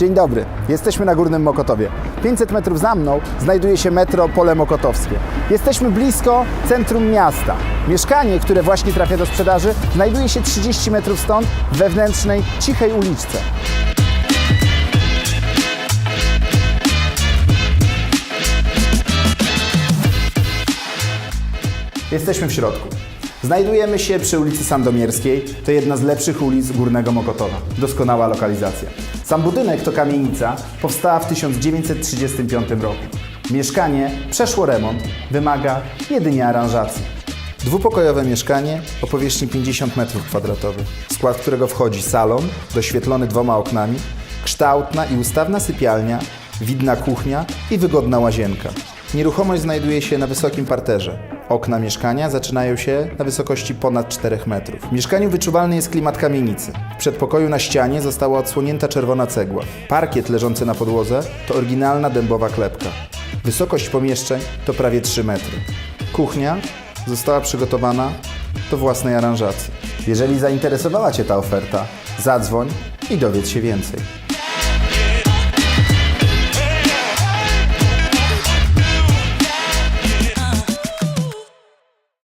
Dzień dobry, jesteśmy na Górnym Mokotowie. 500 metrów za mną znajduje się metro Pole Mokotowskie. Jesteśmy blisko centrum miasta. Mieszkanie, które właśnie trafia do sprzedaży, znajduje się 30 metrów stąd w wewnętrznej, cichej uliczce. Jesteśmy w środku. Znajdujemy się przy ulicy Sandomierskiej. To jedna z lepszych ulic Górnego Mokotowa. Doskonała lokalizacja. Sam budynek to kamienica, powstała w 1935 roku. Mieszkanie przeszło remont, wymaga jedynie aranżacji. Dwupokojowe mieszkanie o powierzchni 50 m2, w skład którego wchodzi salon, doświetlony dwoma oknami, kształtna i ustawna sypialnia, widna kuchnia i wygodna łazienka. Nieruchomość znajduje się na wysokim parterze. Okna mieszkania zaczynają się na wysokości ponad 4 metrów. W mieszkaniu wyczuwalny jest klimat kamienicy. W przedpokoju na ścianie została odsłonięta czerwona cegła. Parkiet leżący na podłodze to oryginalna dębowa klepka. Wysokość pomieszczeń to prawie 3 metry. Kuchnia została przygotowana do własnej aranżacji. Jeżeli zainteresowała Cię ta oferta, zadzwoń i dowiedz się więcej.